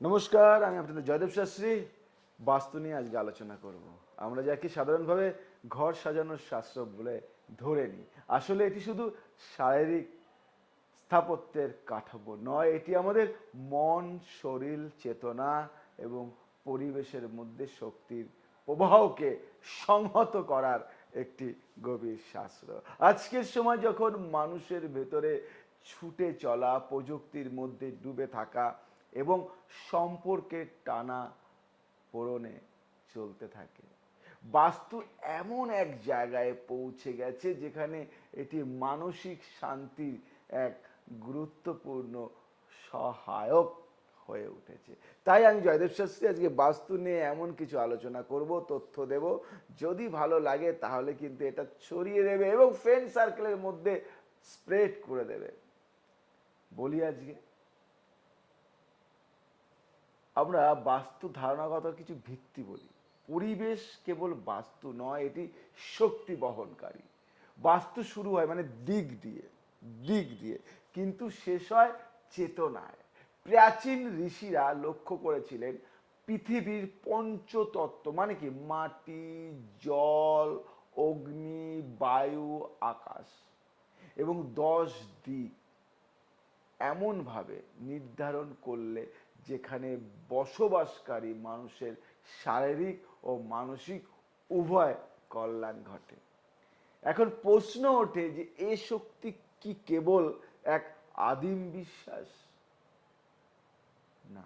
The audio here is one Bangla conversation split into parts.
নমস্কার, আমি আপনাদের জয়দেব শাস্ত্রী। বাস্তু নিয়ে আজকে আলোচনা করব। আমরা যাকে সাধারণভাবে ঘর সাজানোর শাস্ত্র বলে ধরে নিই। আসলে এটি শুধু শারীরিক স্থাপত্যের কাঠামো নয়, এটি আমাদের মন, শরীর, চেতনা এবং পরিবেশের মধ্যে শক্তির প্রবাহকে সংহত করার একটি গভীর শাস্ত্র। আজকের সময় যখন মানুষের ভেতরে ছুটে চলা, প্রযুক্তির মধ্যে ডুবে থাকা এবং সম্পর্কের টানা পূরণে চলতে থাকে। বাস্তু এমন এক জায়গায় পৌঁছে গেছে যেখানে এটি মানসিক শান্তির এক গুরুত্বপূর্ণ সহায়ক হয়ে উঠেছে। তাই আমি জয়দেব শাস্ত্রী আজকে বাস্তু নিয়ে এমন কিছু আলোচনা করব, তথ্য দেব। যদি ভালো লাগে তাহলে কিন্তু এটা ছড়িয়ে দেবে এবং ফ্রেন্ড সার্কেলের মধ্যে স্প্রেড করে দেবে। বলি আজকে। আমরা বাস্তু ধারণাগত কিছু ভিত্তি বলি। পরিবেশ কেবল বাস্তু নয়, এটি শক্তি বহনকারী। বাস্তু শুরু হয় মানে দিক দিয়ে দিক দিয়ে। কিন্তু শেষ হয় চেতনায়। প্রাচীন ঋষিরা লক্ষ্য করেছিলেন পৃথিবীর পঞ্চতত্ত্ব মানে কি? মাটি, জল, অগ্নি, বায়ু, আকাশ। এবং দশ দিক এমনভাবে নির্ধারণ করলে যেখানে বসবাসকারী মানুষের শারীরিক ও মানসিক উভয় কল্যাণ ঘটে। এখন প্রশ্ন ওঠে যে এ শক্তি কি কেবল এক আদিম বিশ্বাস? না।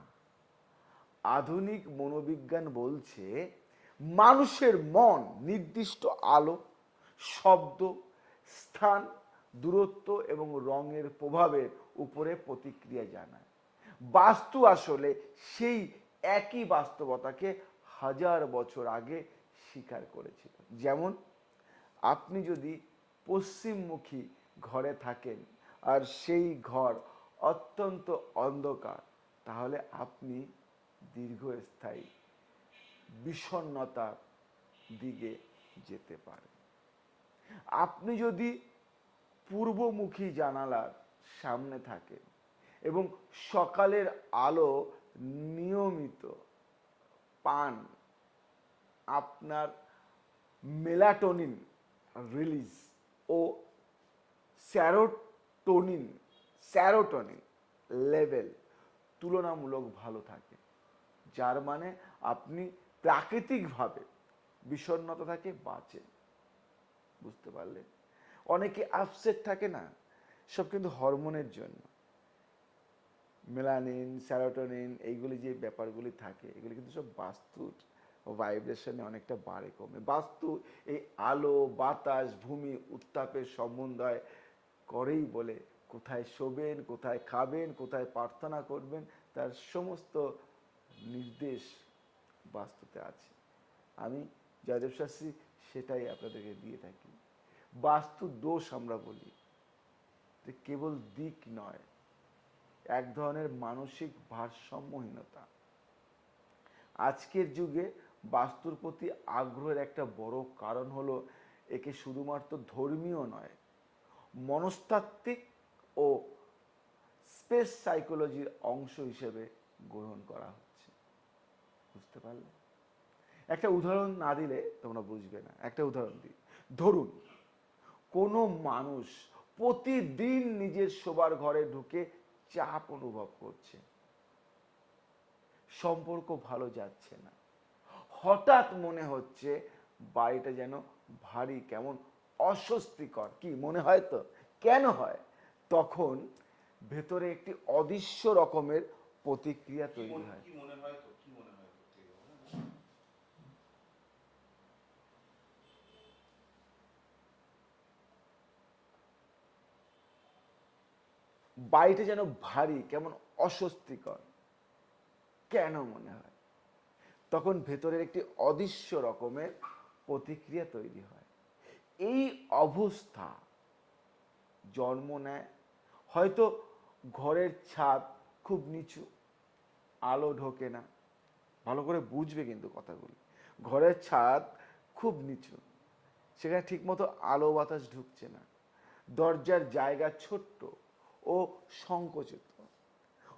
আধুনিক মনোবিজ্ঞান বলছে মানুষের মন, নির্দিষ্ট আলো, শব্দ, স্থান, দূরত্ব এবং রঙের প্রভাবের উপরে প্রতিক্রিয়া জানায়। বাস্তু আসলে সেই একই বাস্তবতাকে হাজার বছর আগে স্বীকার করেছিল। যেমন, আপনি যদি পশ্চিমমুখী ঘরে থাকেন আর সেই ঘর অত্যন্ত অন্ধকার, তাহলে আপনি দীর্ঘস্থায়ী বিষণ্ণতার দিকে যেতে পারেন। আপনি যদি পূর্বমুখী জানালার সামনে থাকেন এবং সকালের আলো নিয়মিত পান আপনার মেলাটোনিন রিলিজ ও স্যারোটোনিন স্যারোটোনিন লেভেল তুলনামূলক ভালো থাকে। যার মানে আপনি প্রাকৃতিকভাবে বিষণ্ণতা থেকে বাঁচেন। বুঝতে পারলেন? অনেকে আপসেট থাকে না, সব কিন্তু হরমোনের জন্য। মেলানিন স্যারোটোনিন এইগুলি যে ব্যাপারগুলি থাকে, এগুলি কিন্তু সব বাস্তুর ভাইব্রেশনে অনেকটা বাড়ে, কমে। বাস্তু এই আলো, বাতাস, ভূমি, উত্তাপের সমন্বয় করেই বলে কোথায় শোবেন, কোথায় খাবেন, কোথায় প্রার্থনা করবেন, তার সমস্ত নির্দেশ বাস্তুতে আছে। আমি জয়দেব শাস্ত্রী সেটাই আপনাদেরকে দিয়ে থাকি। বাস্তু দোষ আমরা বলি। যে কেবল দিক নয়। এক ধরনের মানসিক ভারসাম্যহীনতা। আজকের যুগে বাস্তুর প্রতি আগ্রহের একটা বড় কারণ হলো, একে শুধুমাত্র ধর্মীয় নয়, মনস্তাত্ত্বিক ও স্পেস সাইকোলজির অংশ হিসেবে গ্রহণ করা হচ্ছে। বুঝতে পারলে? একটা উদাহরণ না দিলে তোমরা বুঝবে না। একটা উদাহরণ দিই। ধরুন, কোনো মানুষ প্রতিদিন নিজের শোবার ঘরে ঢুকে চাপ অনুভব করছে। সম্পর্ক ভালো যাচ্ছে না। হঠাৎ মনে হচ্ছে বাড়িটা যেন ভারী কেমন অস্বস্তিকর। কি মনে হয় তো? কেন হয়? তখন ভেতরে একটি অদৃশ্য রকমের প্রতিক্রিয়া তৈরি হয় তো ঠিক আছে। বাড়িটা যেন ভারী, কেমন অস্বস্তিকর। কেন মনে হয়? তখন ভেতরের একটি অদৃশ্য রকমের প্রতিক্রিয়া তৈরি হয়। এই অবস্থা জন্ম নেয় হয়তো ঘরের ছাদ খুব নিচু, আলো ঢোকে না। ভালো করে বুঝবে কিন্তু কথাগুলি। ঘরের ছাদ খুব নিচু, সেখানে ঠিকমতো আলো বাতাস ঢুকছে না। দরজার জায়গা ছোট্ট ও সংকোচিত।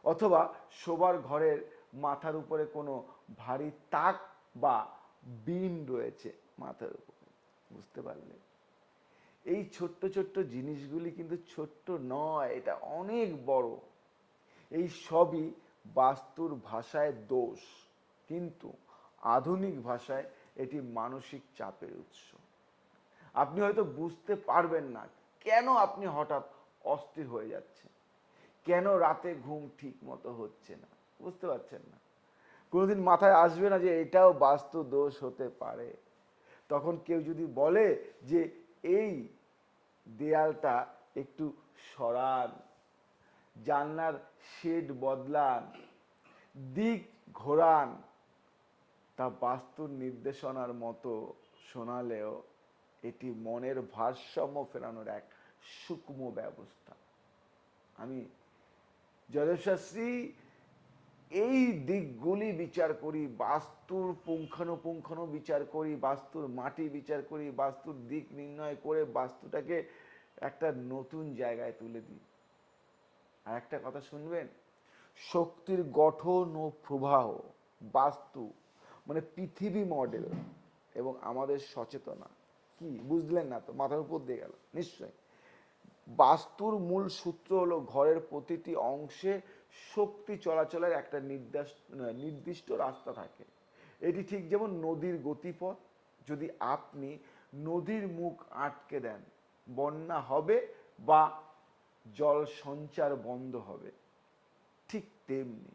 অথবা শোবার ঘরের মাথার উপরে কোনো ভারী তাক বা বিম রয়েছে মাথার উপরে। বুঝতে পারলে? এই ছোট্ট ছোট্ট জিনিসগুলি কিন্তু ছোট্ট নয়, এটা অনেক বড়। এই সবই বাস্তুর ভাষায় দোষ, কিন্তু আধুনিক ভাষায় এটি মানসিক চাপের উৎস। আপনি হয়তো বুঝতে পারবেন না কেন আপনি হঠাৎ অস্থির হয়ে যাচ্ছে। কেন রাতে ঘুম ঠিক মতো হচ্ছে না? বুঝতে পারছেন না। কোনোদিন মাথায় আসবে না যে এটাও বাস্তু দোষ হতে পারে। তখন কেউ যদি বলে যে এই দেয়ালটা একটু সরান, জানলার শেড বদলান, দিক ঘোরান, তা বাস্তুর নির্দেশনার মতো শোনালেও এটি মনের ভারসাম্য ফেরানোর এক সূক্ষ্ম ব্যবস্থা। আমি যশস্বী এই দিকগুলি বিচার করি, বাস্তুর পুঙ্খানুপুঙ্খানু বিচার করি, বাস্তুর মাটি বিচার করি, বাস্তুর দিক নির্ণয় করে বাস্তুটাকে একটা নতুন জায়গায় তুলে দিই। আর একটা কথা শুনবেন? শক্তির গঠন ও প্রবাহ, বাস্তু মানে পৃথিবী মডেল এবং আমাদের সচেতনা। কি? বুঝলেন না তো? মাথার উপর দিয়ে গেল। নিশ্চয়ই। বাস্তুর মূল সূত্র হলো ঘরের প্রতিটি অংশে শক্তি চলাচলের একটা নির্দেশ, নির্দিষ্ট রাস্তা থাকে। এটি ঠিক যেমন নদীর গতিপথ, যদি আপনি নদীর মুখ আটকে দেন, বন্যা হবে বা জল সঞ্চার বন্ধ হবে, ঠিক তেমনি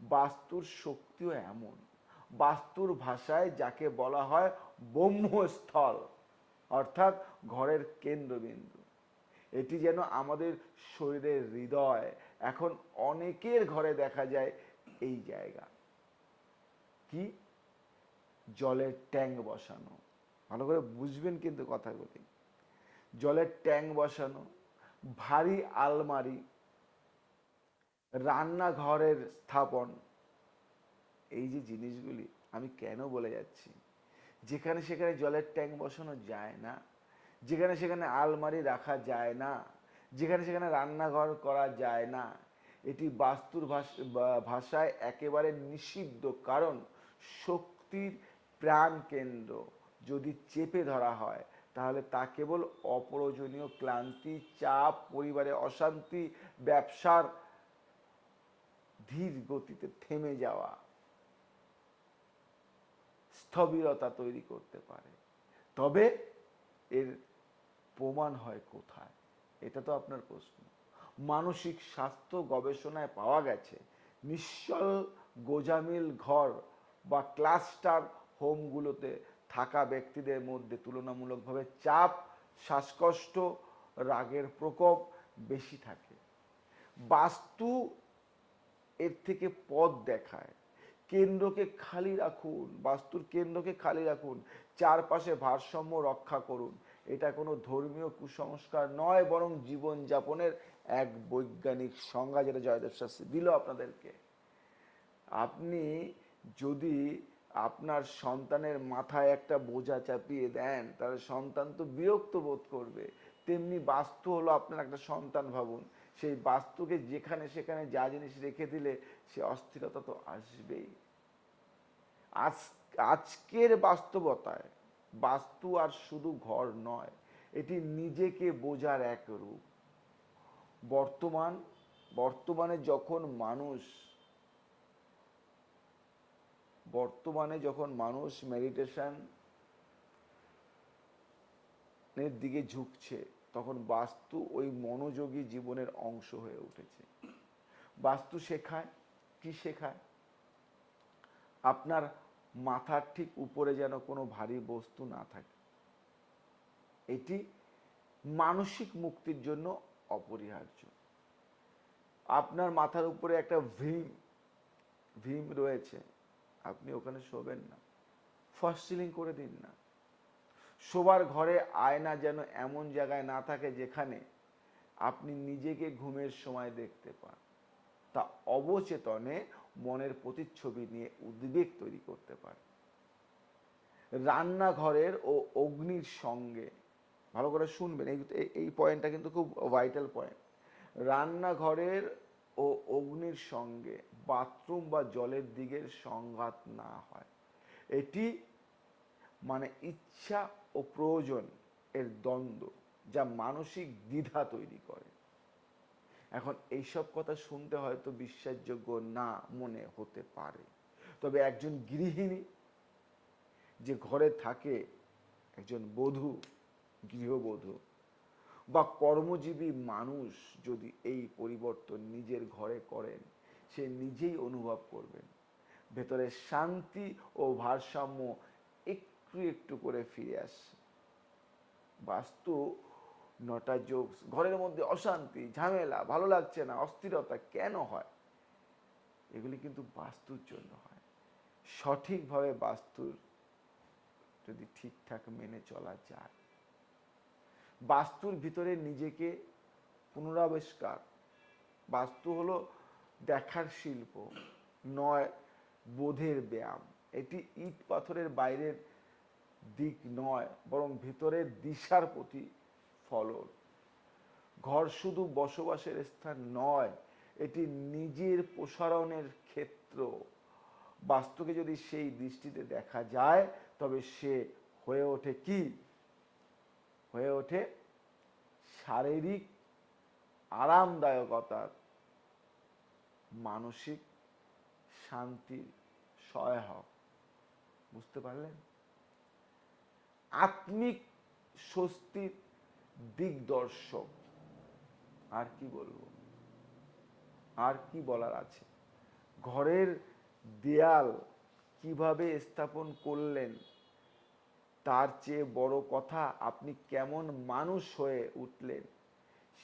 বাস্তুর শক্তিও এমন। বাস্তুর ভাষায় যাকে বলা হয় ব্রহ্মস্থল, অর্থাৎ ঘরের কেন্দ্রবিন্দু। এটি যেন আমাদের শরীরের হৃদয়। এখন অনেকের ঘরে দেখা যায় এই জায়গা। কি? জলের ট্যাঙ্ক বসানো। ভালো করে বুঝবেন কিন্তু কথাগুলি। জলের ট্যাঙ্ক বসানো, ভারী আলমারি, রান্নাঘরের স্থাপন। এই যে জিনিসগুলি, আমি কেন বলে যাচ্ছি? যেখানে সেখানে জলের ট্যাঙ্ক বসানো যায় না। যেখানে সেখানে আলমারি রাখা যায় না, যেখানে সেখানে রান্নাঘর করা যায় না, এটি বাস্তুর ভাষায় একেবারে নিষিদ্ধ। কারণ শক্তির প্রাণ কেন্দ্র যদি চেপে ধরা হয়, তাহলে তা কেবল অপ্রয়োজনীয় ক্লান্তি, চাপ, পরিবারে অশান্তি, ব্যবসার ধীর গতিতে থেমে যাওয়া স্থবিরতা তৈরি করতে পারে। তবে এর প্রমাণ হয় কোথায়? এটা তো আপনার প্রশ্ন। মানসিক স্বাস্থ্য গবেষণায় পাওয়া গেছে নিশ্চল গোজামিল ঘর বা ক্লাস্টার হোমগুলোতে থাকা ব্যক্তিদের মধ্যে তুলনামূলকভাবে চাপ, শ্বাসকষ্ট, রাগের প্রকোপ বেশি থাকে। বাস্তু এর থেকে পথ দেখায়। কেন্দ্রকে খালি রাখুন, বাস্তুর কেন্দ্রকে খালি রাখুন, চারপাশে ভারসাম্য রক্ষা করুন। এটা কোনো ধর্মীয় কুসংস্কার নয়, বরং জীবন যাপনের এক বৈজ্ঞানিক সংজ্ঞা যেটা জয়দেব শাস্ত্রী দিল আপনাদেরকে। আপনি যদি আপনার সন্তানের মাথায় একটা বোঝা চাপিয়ে দেন, তাহলে সন্তান তো বিরক্ত বোধ করবে। তেমনি বাস্তু হলো আপনার একটা সন্তান ভাবুন। সেই বাস্তুকে যেখানে সেখানে যা জিনিস রেখে দিলে সে অস্থিরতা তো আসবেই। আজ, আজকের বাস্তবতায় বাস্তু আর শুধু ঘর নয়, এটি নিজেকে বোঝার এক রূপ। বর্তমান, বর্তমানে যখন মানুষ, বর্তমানে যখন মানুষ মেডিটেশন এর দিকে ঝুঁকছে, তখন বাস্তু ওই মনোযোগী জীবনের অংশ হয়ে উঠেছে। বাস্তু শেখায়, কি শেখায়? আপনার মাথার ঠিক উপরে যেন কোনো ভারী বস্তু না থাকে। এটি মানসিক মুক্তির জন্য অপরিহার্য। আপনার মাথার উপরে একটা ভীম ভীম রয়েছে। আপনি ওখানে শোবেন না। ফার্স্ট সিলিং করে দিন না। শোবার ঘরে আয়না যেন এমন জায়গায় না থাকে যেখানে আপনি নিজেকে ঘুমের সময় দেখতে পান। তা অবচেতনে মনের প্রতিচ্ছবি নিয়ে উদ্বেগ তৈরি করতে পারে। রান্নাঘরের ও অগ্নির সঙ্গে, ভালো করে শুনবেন, এই এই পয়েন্টটা কিন্তু খুব ভাইটাল পয়েন্ট রান্নাঘরের ও অগ্নির সঙ্গে বাথরুম বা জলের দিকের সংঘাত না হয়। এটি মানে ইচ্ছা ও প্রয়োজন এর দ্বন্দ্ব যা মানসিক দ্বিধা তৈরি করে। এখন এইসব কথা শুনতে হয়তো বিশ্বাসযোগ্য না মনে হতে পারে। তবে একজন গৃহিণী যে ঘরে থাকে, একজন বধূ, গৃহবধূ, বা কর্মজীবী মানুষ যদি এই পরিবর্তন নিজের ঘরে করেন, সে নিজেই অনুভব করবেন। ভেতরে শান্তি ও ভারসাম্য একটু একটু করে ফিরে আসছে বাস্তু নটা যোগ ঘরের মধ্যে অশান্তি, ঝামেলা, ভালো লাগছে না, অস্থিরতা কেন হয়? এগুলি কিন্তু বাস্তুর জন্য হয়। সঠিকভাবে বাস্তুর যদি ঠিকঠাক মেনে চলা যায়। বাস্তুর ভিতরে নিজেকে পুনরাবিষ্কার। বাস্তু হলো দেখার শিল্প, নয় বোধের ব্যায়াম। এটি ইট পাথরের বাইরের দিক নয়, বরং ভিতরের দিশার প্রতি ফলন। ঘর শুধু বসবাসের স্থান নয়, এটি নিজের প্রসারণের ক্ষেত্র। বাস্তুকে যদি সেই দৃষ্টিতে দেখা যায়, তবে সে হয়ে ওঠে কি? হয়ে ওঠে শারীরিক আরামদায়কতার, মানসিক শান্তির সহায়ক। বুঝতে পারলেন? আত্মিক স্বস্তির দিগদর্শক। আর কি বলব? আর কি বলার আছে? ঘরের দেয়াল কীভাবে স্থাপন করলেন? তার চেয়ে বড় কথা, আপনি কেমন মানুষ হয়ে উঠলেন?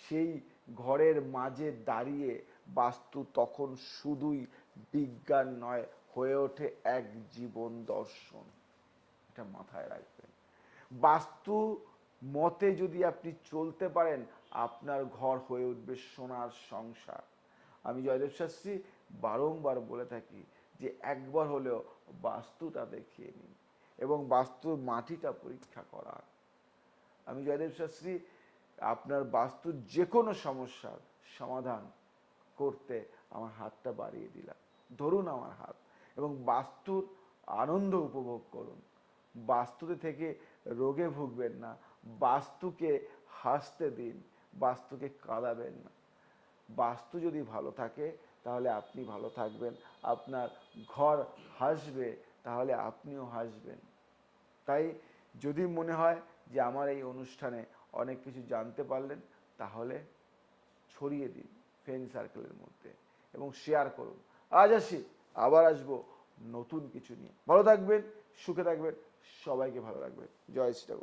সেই ঘরের মাঝে দাঁড়িয়ে বাস্তু তখন শুধুই বিজ্ঞান নয়, হয়ে ওঠে এক জীবন দর্শন। এটা মাথায় রাখবেন। বাস্তু মতে যদি আপনি চলতে পারেন, আপনার ঘর হয়ে উঠবে সোনার সংসার। আমি জয়দেব শাস্ত্রী বারংবার বলে থাকি যে, একবার হলেও বাস্তুটা দেখিয়ে নিন এবং বাস্তুর মাটিটা পরীক্ষা করার আমি জয়দেব শাস্ত্রী, আপনার বাস্তুর যে কোনো সমস্যার সমাধান করতে আমার হাতটা বাড়িয়ে দিলাম। ধরুন আমার হাত এবং বাস্তুর আনন্দ উপভোগ করুন। বাস্তুতে থেকে রোগে ভুগবেন না বাস্তুকে হাসতে দিন, বাস্তুকে কাঁদাবেন না। বাস্তু যদি ভালো থাকে, তাহলে আপনি ভালো থাকবেন। আপনার ঘর হাসবে, তাহলে আপনিও হাসবেন। তাই যদি মনে হয় যে আমার এই অনুষ্ঠানে অনেক কিছু জানতে পারলেন, তাহলে ছড়িয়ে দিন ফ্রেন্ড সার্কেলের মধ্যে এবং শেয়ার করুন। আজ আসি, আবার আসব নতুন কিছু নিয়ে। ভালো থাকবেন, সুখে থাকবেন, সবাইকে ভালো রাখবেন। জয় শ্রী